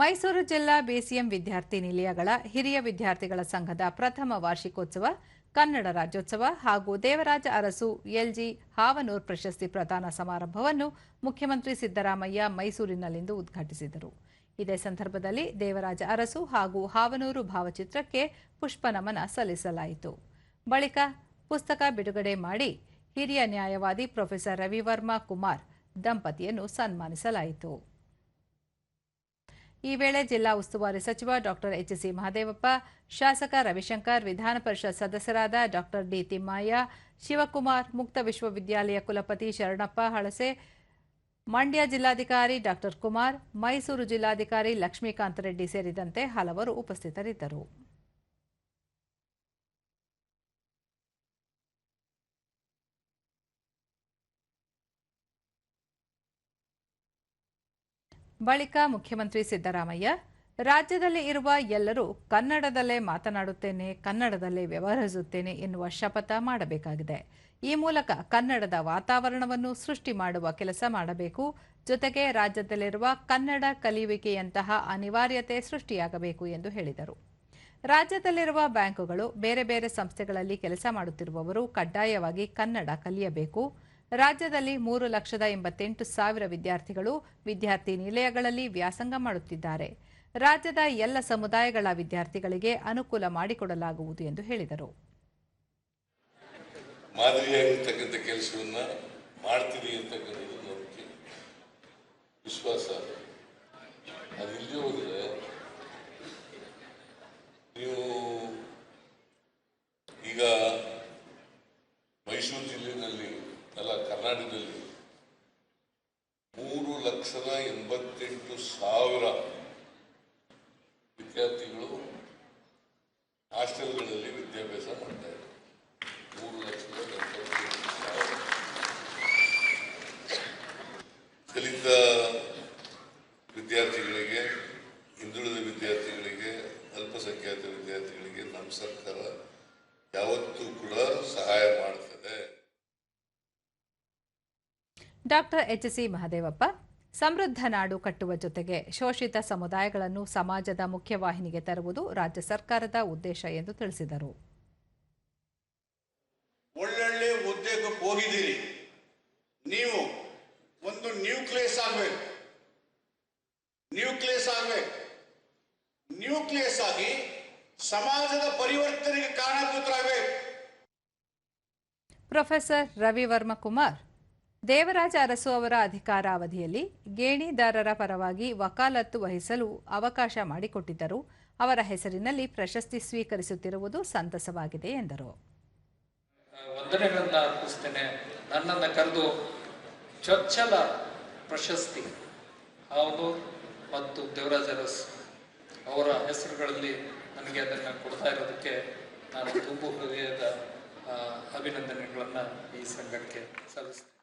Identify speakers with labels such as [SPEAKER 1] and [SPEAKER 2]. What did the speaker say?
[SPEAKER 1] ಮೈಸೂರು ಜಿಲ್ಲಾ ಬಿಸಿಎಂ ವಿದ್ಯಾರ್ಥಿ ನಿಲಯಗಳ ಹಿರಿಯ ವಿದ್ಯಾರ್ಥಿಗಳ ಸಂಘದ ಪ್ರಥಮ ವಾರ್ಷಿಕೋತ್ಸವ, ಕನ್ನಡ ರಾಜ್ಯೋತ್ಸವ ಹಾಗೂ ದೇವರಾಜ ಅರಸು ಎಲ್ಜಿ ಹಾವನೂರ್ ಪ್ರಶಸ್ತಿ ಪ್ರದಾನ ಸಮಾರಂಭವನ್ನು ಮುಖ್ಯಮಂತ್ರಿ ಸಿದ್ದರಾಮಯ್ಯ ಮೈಸೂರಿನಲ್ಲಿಂದು ಉದ್ಘಾಟಿಸಿದರು. ಇದೇ ಸಂದರ್ಭದಲ್ಲಿ ದೇವರಾಜ ಅರಸು ಹಾಗೂ ಹಾವನೂರು ಭಾವಚಿತ್ರಕ್ಕೆ ಪುಷ್ಪ ನಮನ ಸಲ್ಲಿಸಲಾಯಿತು. ಬಳಿಕ ಪುಸ್ತಕ ಬಿಡುಗಡೆ ಮಾಡಿ ಹಿರಿಯ ನ್ಯಾಯವಾದಿ ಪ್ರೊಫೆಸರ್ ರವಿವರ್ಮ ಕುಮಾರ್ ದಂಪತಿಯನ್ನು ಸನ್ಮಾನಿಸಲಾಯಿತು. ಈ ವೇಳೆ ಜಿಲ್ಲಾ ಉಸ್ತುವಾರಿ ಸಚಿವ ಡಾಕ್ಟರ್ ಎಚ್ಸಿ ಮಹದೇವಪ್ಪ, ಶಾಸಕ ರವಿಶಂಕರ್, ವಿಧಾನ ಪರಿಷತ್ ಸದಸ್ಯರಾದ ಡಾಕ್ಟರ್ ಡಿ ತಿಮ್ಮಯ್ಯ ಶಿವಕುಮಾರ್, ಮುಕ್ತ ವಿಶ್ವವಿದ್ಯಾಲಯ ಕುಲಪತಿ ಶರಣಪ್ಪ ಹಳಸೆ, ಮಂಡ್ಯ ಜಿಲ್ಲಾಧಿಕಾರಿ ಡಾಕ್ಟರ್ ಕುಮಾರ್, ಮೈಸೂರು ಜಿಲ್ಲಾಧಿಕಾರಿ ಲಕ್ಷ್ಮೀಕಾಂತ ರೆಡ್ಡಿ ಸೇರಿದಂತೆ ಹಲವರು ಉಪಸ್ಥಿತರಿದ್ದರು. ಬಳಿಕ ಮುಖ್ಯಮಂತ್ರಿ ಸಿದ್ದರಾಮಯ್ಯ, ರಾಜ್ಯದಲ್ಲಿ ಇರುವ ಎಲ್ಲರೂ ಕನ್ನಡದಲ್ಲೇ ಮಾತನಾಡುತ್ತೇನೆ, ಕನ್ನಡದಲ್ಲೇ ವ್ಯವಹರಿಸುತ್ತೇನೆ ಎನ್ನುವ ಶಪಥ ಮಾಡಬೇಕಾಗಿದೆ. ಈ ಮೂಲಕ ಕನ್ನಡದ ವಾತಾವರಣವನ್ನು ಸೃಷ್ಟಿ ಮಾಡುವ ಕೆಲಸ ಮಾಡಬೇಕು. ಜೊತೆಗೆ ರಾಜ್ಯದಲ್ಲಿರುವ ಕನ್ನಡ ಕಲಿಯುವಿಕೆಯಂತಹ ಅನಿವಾರ್ಯತೆ ಸೃಷ್ಟಿಯಾಗಬೇಕು ಎಂದು ಹೇಳಿದರು. ರಾಜ್ಯದಲ್ಲಿರುವ ಬ್ಯಾಂಕುಗಳು ಬೇರೆ ಬೇರೆ ಸಂಸ್ಥೆಗಳಲ್ಲಿ ಕೆಲಸ ಮಾಡುತ್ತಿರುವವರು ಕಡ್ಡಾಯವಾಗಿ ಕನ್ನಡ ಕಲಿಯಬೇಕು. ರಾಜ್ಯದಲ್ಲಿ ಮೂರು ಲಕ್ಷದ ಎಂಬತ್ತೆಂಟು ಸಾವಿರ ವಿದ್ಯಾರ್ಥಿಗಳು ವಿದ್ಯಾರ್ಥಿ ನಿಲಯಗಳಲ್ಲಿ ವ್ಯಾಸಂಗ ಮಾಡುತ್ತಿದ್ದಾರೆ. ರಾಜ್ಯದ ಎಲ್ಲ ಸಮುದಾಯಗಳ ವಿದ್ಯಾರ್ಥಿಗಳಿಗೆ ಅನುಕೂಲ ಮಾಡಿಕೊಡಲಾಗುವುದು ಎಂದು ಹೇಳಿದರು.
[SPEAKER 2] ಕೆಲಸವನ್ನ ಮಾಡ್ತೀನಿ ಅಂತಕ್ಕಂಥದ್ದು ವಿಶ್ವಾಸ. ಕರ್ನಾಟಕದಲ್ಲಿ ಮೂರು ಲಕ್ಷದ ಎಂಬತ್ತೆಂಟು ಸಾವಿರ ವಿದ್ಯಾರ್ಥಿಗಳು ಹಾಸ್ಟೆಲ್ಗಳಲ್ಲಿ ವಿದ್ಯಾಭ್ಯಾಸ ಮಾಡ್ತಾ ಇದ್ದಾರೆ ಮೂರು ದಲಿತ ವಿದ್ಯಾರ್ಥಿಗಳಿಗೆ, ಹಿಂದುಳಿದ ವಿದ್ಯಾರ್ಥಿಗಳಿಗೆ, ಅಲ್ಪಸಂಖ್ಯಾತ ವಿದ್ಯಾರ್ಥಿಗಳಿಗೆ ನಮ್ಮ ಸರ್ಕಾರ ಯಾವತ್ತೂ
[SPEAKER 1] ಡಾಕ್ಟರ್ ಎಚ್ ಸಿ ಮಹದೇವಪ್ಪ ಸಮೃದ್ಧ ನಾಡು ಕಟ್ಟುವ ಜೊತೆಗೆ ಶೋಷಿತ ಸಮುದಾಯಗಳನ್ನು ಸಮಾಜದ ಮುಖ್ಯವಾಹಿನಿಗೆ ತರುವುದು ರಾಜ್ಯ ಸರ್ಕಾರದ ಉದ್ದೇಶ ಎಂದು ತಿಳಿಸಿದರು.
[SPEAKER 3] ಒಳ್ಳೊಳ್ಳೆ ಉದ್ಯೋಗಕ್ಕೆ ಹೋಗಿದ್ದೀರಿ. ನೀವು ಒಂದು ನ್ಯೂಕ್ಲಿಯಸ್ ಆಗ್ಬೇಕು. ನ್ಯೂಕ್ಲಿಯಸ್ ಆಗ್ಬೇಕು. ನ್ಯೂಕ್ಲಿಯಸ್ ಆಗಿ ಸಮಾಜದ ಪರಿವರ್ತನೆಗೆ ಕಾರಣಭೂತರಾಗಬೇಕು.
[SPEAKER 1] ಪ್ರೊಫೆಸರ್ ರವಿವರ್ಮ ಕುಮಾರ್ ದೇವರಾಜ ಅರಸು ಅವರ ಅಧಿಕಾರ ಅವಧಿಯಲ್ಲಿ ಗೇಣಿದಾರರ ಪರವಾಗಿ ವಕಾಲತ್ತು ವಹಿಸಲು ಅವಕಾಶ ಮಾಡಿಕೊಟ್ಟಿದ್ದರು. ಅವರ ಹೆಸರಿನಲ್ಲಿ ಪ್ರಶಸ್ತಿ ಸ್ವೀಕರಿಸುತ್ತಿರುವುದು ಸಂತಸವಾಗಿದೆ, ಎಂದರು.
[SPEAKER 4] ವಂದನೆಗಳನ್ನು ಅರ್ಪಿಸ್ತೇನೆ. ನನ್ನನ್ನು ಕರೆದು ಚೊಚ್ಚಲ ಪ್ರಶಸ್ತಿ. ಅವನು ಮತ್ತು ದೇವರಾಜ ಅರಸ್ ಅವರ ಹೆಸರುಗಳಲ್ಲಿ ನನಗೆ ಅದನ್ನು ಕೊಡ್ತಾ ಇರೋದಕ್ಕೆ ನಾನು ತುಂಬು ಹೃದಯದ ಅಭಿನಂದನೆಗಳನ್ನು ಈ ಸಂಘಕ್ಕೆ ಸಲ್ಲಿಸ್ತೇನೆ.